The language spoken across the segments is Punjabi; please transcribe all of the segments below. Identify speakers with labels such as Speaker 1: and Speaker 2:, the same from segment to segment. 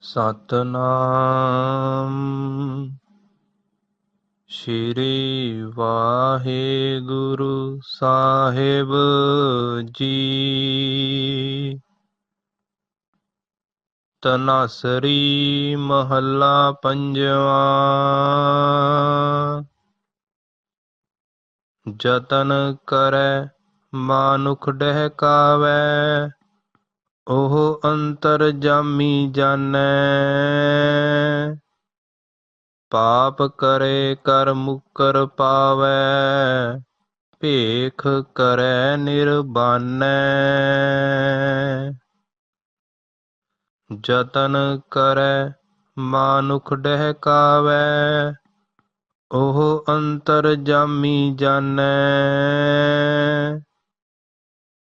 Speaker 1: ਸਤਨਾਮ। ਸ਼੍ਰੀ ਵਾਹਿਗੁਰੂ ਸਾਹਿਬ ਜੀ। ਤਨਾਸਰੀ ਮਹੱਲਾ ਪੰਜਵਾਂ। ਜਤਨ ਕਰੈ ਮਾਨੁਖ ਡਹਿਕਾਵੈ ਉਹ ਅੰਤਰ ਜਾਮੀ ਜਾਣੈ। ਪਾਪ ਕਰੇ ਕਰ ਮੁਕਰ ਪਾਵੈ, ਭੇਖ ਕਰੈ ਨਿਰਬਾਨੈ। ਜਤਨ ਕਰੈ ਮਾਨੁਖ ਡਹਿਕਾਵੈ, ਉਹ ਅੰਤਰ ਜਾਮੀ ਜਾਣੈ।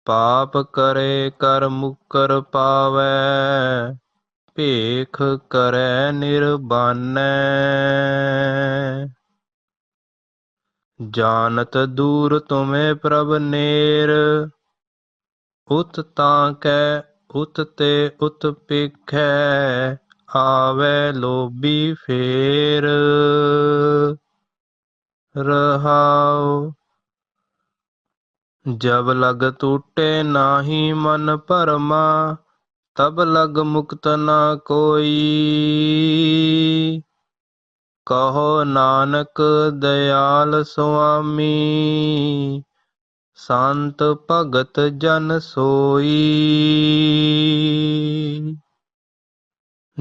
Speaker 1: ਪਾਪ ਕਰੇ ਕਰ ਮੁਕਰ ਪਾਵੈ, ਭੇਖ ਕਰੈ ਨਿਰਬਾਨੈ। ਜਾਣਤ ਦੂਰ ਤੁਮੇ ਪ੍ਰਭ ਨੇਰ, ਉਤ ਤਾਂ ਕੈ ਉਤ ਤੇ ਉਤ ਪਿਖੈ, ਆਵੇ ਲੋਭੀ ਫੇਰ। ਰਹਾਉ ਜਬ ਲਗ ਟੂਟੇ ਨਾਹੀ ਮਨ ਭਰਮਾ, ਤਬ ਲਗ ਮੁਕਤ ਨਾ ਕੋਈ। ਕਹੋ ਨਾਨਕ ਦਇਆਲ ਸੁਆਮੀ, ਸੰਤ ਭਗਤ ਜਨ ਸੋਈ।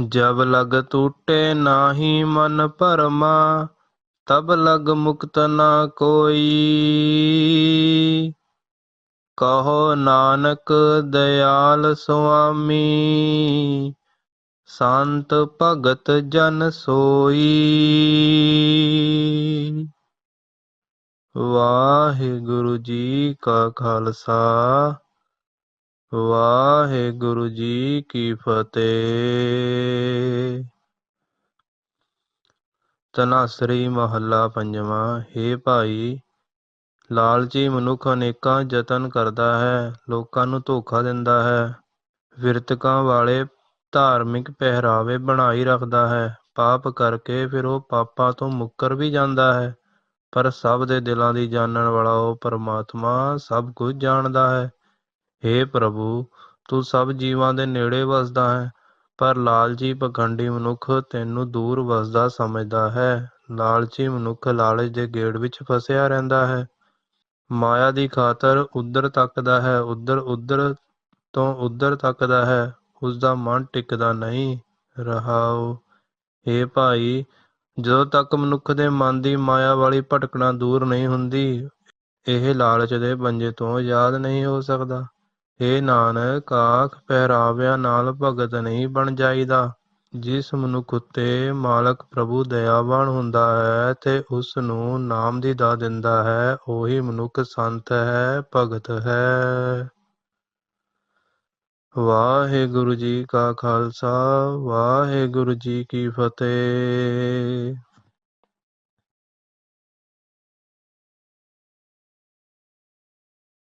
Speaker 1: ਜਬ ਲਗ ਟੂਟੇ ਨਾਹੀ ਮਨ ਭਰਮਾ, ਤਬ ਲਗ ਮੁਕਤ ਨਾ ਕੋਈ। ਕਹੋ ਨਾਨਕ ਦਇਆਲ ਸੁਆਮੀ, ਸੰਤ ਭਗਤ ਜਨ ਸੋਈ। ਵਾਹਿਗੁਰੂ ਜੀ ਕਾ ਖਾਲਸਾ, ਵਾਹਿਗੁਰੂ ਜੀ ਕੀ ਫਤਿਹ। ਤਨਾਸਰੀ ਮਹੱਲਾ ਪੰਜਵਾਂ, ਹੇ ਭਾਈ ਲਾਲਚੀ ਮਨੁੱਖ ਅਨੇਕਾਂ ਯਤਨ ਕਰਦਾ ਹੈ, ਲੋਕਾਂ ਨੂੰ ਧੋਖਾ ਦਿੰਦਾ ਹੈ, ਵਿਰਤਕਾਂ ਵਾਲੇ ਧਾਰਮਿਕ ਪਹਿਰਾਵੇ ਬਣਾਈ ਰੱਖਦਾ ਹੈ, ਪਾਪ ਕਰਕੇ ਫਿਰ ਉਹ ਪਾਪਾਂ ਤੋਂ ਮੁੱਕਰ ਵੀ ਜਾਂਦਾ ਹੈ, ਪਰ ਸਭ ਦੇ ਦਿਲਾਂ ਦੀ ਜਾਣਨ ਵਾਲਾ ਉਹ ਪਰਮਾਤਮਾ ਸਭ ਕੁਝ ਜਾਣਦਾ ਹੈ। हे ਪ੍ਰਭੂ, ਤੂੰ ਸਭ ਜੀਵਾਂ ਦੇ ਨੇੜੇ ਵਸਦਾ ਹੈ, ਪਰ ਲਾਲਚੀ ਪਖੰਡੀ ਮਨੁੱਖ ਤੈਨੂੰ ਦੂਰ ਵਸਦਾ ਸਮਝਦਾ ਹੈ, ਲਾਲਚੀ ਮਨੁੱਖ ਲਾਲਚ ਦੇ ਗੇੜ ਵਿੱਚ ਫਸਿਆ ਰਹਿੰਦਾ ਹੈ। ਮਾਇਆ ਦੀ ਖਾਤਰ ਉਧਰ ਤੱਕਦਾ ਹੈ, ਉਧਰ ਉਧਰ ਤੋਂ ਉਧਰ ਤੱਕਦਾ ਹੈ, ਉਸਦਾ ਮਨ ਟਿਕਦਾ ਨਹੀਂ। ਰਹਾਉ ਏ ਭਾਈ, ਜਦੋਂ ਤੱਕ ਮਨੁੱਖ ਦੇ ਮਨ ਦੀ ਮਾਇਆ ਵਾਲੀ ਭਟਕਣਾ ਦੂਰ ਨਹੀਂ ਹੁੰਦੀ, ਇਹ ਲਾਲਚ ਦੇ ਪੰਜੇ ਤੋਂ ਯਾਦ ਨਹੀਂ ਹੋ ਸਕਦਾ। ਏ ਨਾਨਕ, ਆਖ, ਪਹਿਰਾਵਿਆਂ ਨਾਲ ਭਗਤ ਨਹੀਂ ਬਣ ਜਾਈਦਾ। ਜਿਸ ਮਨੁੱਖ ਉੱਤੇ ਮਾਲਕ ਪ੍ਰਭੂ ਦਇਆਵਾਨ ਹੁੰਦਾ ਹੈ ਤੇ ਉਸ ਨੂੰ ਨਾਮ ਦੀ ਦਾਤ ਦਿੰਦਾ ਹੈ, ਉਹੀ ਮਨੁੱਖ ਸੰਤ ਹੈ, ਭਗਤ ਹੈ। ਵਾਹਿਗੁਰੂ ਜੀ ਕਾ ਖਾਲਸਾ, ਵਾਹਿਗੁਰੂ ਜੀ ਕੀ ਫਤਿਹ।